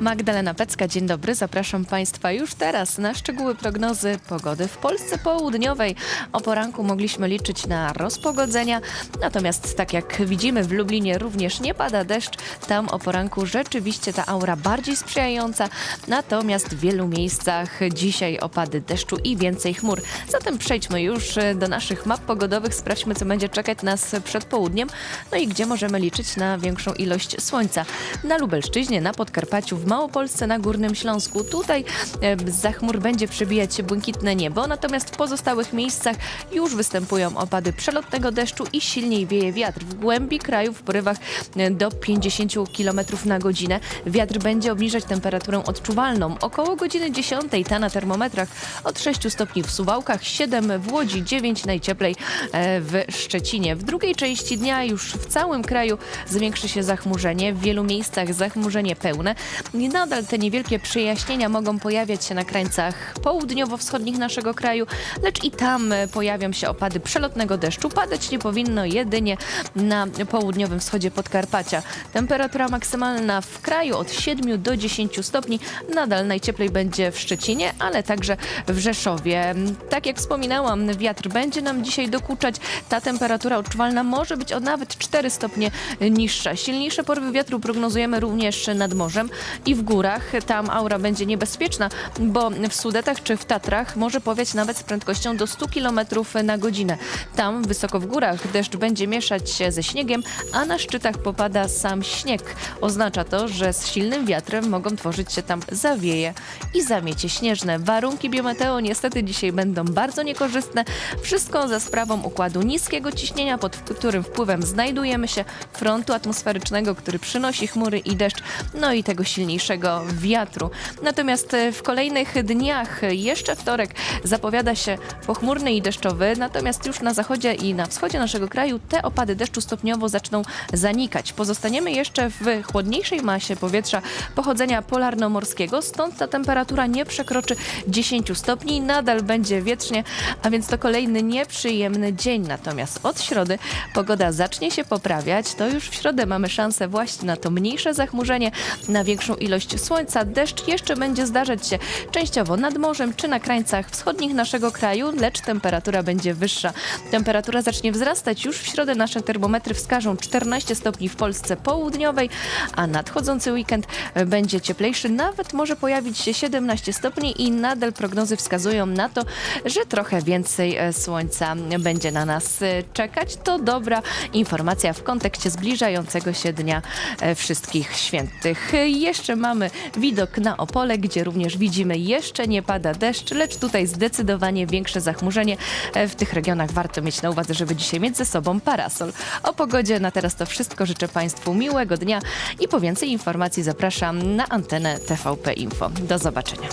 Magdalena Pecka, dzień dobry. Zapraszam Państwa już teraz na szczegóły prognozy pogody w Polsce Południowej. O poranku mogliśmy liczyć na rozpogodzenia, natomiast tak jak widzimy w Lublinie również nie pada deszcz. Tam o poranku rzeczywiście ta aura bardziej sprzyjająca, natomiast w wielu miejscach dzisiaj opady deszczu i więcej chmur. Zatem przejdźmy już do naszych map pogodowych, sprawdźmy co będzie czekać nas przed południem, no i gdzie możemy liczyć na większą ilość słońca. Na Lubelszczyźnie, na Podkarpaciu, w Małopolsce, na Górnym Śląsku. Tutaj e, za chmur będzie przebijać się błękitne niebo, natomiast w pozostałych miejscach już występują opady przelotnego deszczu i silniej wieje wiatr. W głębi kraju w porywach e, do 50 km na godzinę. Wiatr będzie obniżać temperaturę odczuwalną. Około godziny 10 ta na termometrach od 6 stopni w Suwałkach, 7 w Łodzi, 9 najcieplej e, w Szczecinie. W drugiej części dnia już w całym kraju zwiększy się zachmurzenie. W wielu miejscach zachmurzenie pełne. Nadal te niewielkie przejaśnienia mogą pojawiać się na krańcach południowo-wschodnich naszego kraju, lecz i tam pojawią się opady przelotnego deszczu. Padać nie powinno jedynie na południowym wschodzie Podkarpacia. Temperatura maksymalna w kraju od 7 do 10 stopni. Nadal najcieplej będzie w Szczecinie, ale także w Rzeszowie. Tak jak wspominałam, wiatr będzie nam dzisiaj dokuczać. Ta temperatura odczuwalna może być o nawet 4 stopnie niższa. Silniejsze porywy wiatru prognozujemy również nad morzem i w górach. Tam aura będzie niebezpieczna, bo w Sudetach czy w Tatrach może powiać nawet z prędkością do 100 km na godzinę. Tam wysoko w górach deszcz będzie mieszać się ze śniegiem, a na szczytach popada sam śnieg. Oznacza to, że z silnym wiatrem mogą tworzyć się tam zawieje i zamiecie śnieżne. Warunki biometeo niestety dzisiaj będą bardzo niekorzystne. Wszystko za sprawą układu niskiego ciśnienia, pod którym wpływem znajdujemy się, frontu atmosferycznego, który przynosi chmury i deszcz, no i tego silniejszego wiatru. Natomiast e, w kolejnych dniach, jeszcze wtorek, zapowiada się pochmurny i deszczowy, natomiast już na zachodzie i na wschodzie naszego kraju te opady deszczu stopniowo zaczną zanikać. Pozostaniemy jeszcze w chłodniejszej masie powietrza pochodzenia polarnomorskiego, stąd ta temperatura nie przekroczy 10 stopni, nadal będzie wietrznie, a więc to kolejny nieprzyjemny dzień. Natomiast od środy pogoda zacznie się poprawiać. To już w środę mamy szansę właśnie na to mniejsze zachmurzenie, na większą ilość słońca. Deszcz jeszcze będzie zdarzać się częściowo nad morzem czy na krańcach wschodnich naszego kraju, lecz temperatura będzie wyższa. Temperatura zacznie wzrastać. Już w środę nasze termometry wskażą 14 stopni w Polsce południowej, a nadchodzący weekend będzie cieplejszy. Nawet może pojawić się 17 stopni i nadal prognozy wskazują na to, że trochę więcej e, słońca będzie na nas e, czekać. To dobra informacja w kontekście zbliżającego się Dnia e, Wszystkich Świętych. Jeszcze mamy widok na Opole, gdzie również widzimy jeszcze nie pada deszcz, lecz tutaj zdecydowanie większe zachmurzenie. E, W tych regionach warto mieć na uwadze, żeby dzisiaj mieć ze sobą parasol. O pogodzie na teraz to wszystko. Życzę Państwu miłego dnia i po więcej informacji zapraszam na antenę TVP Info. Do zobaczenia.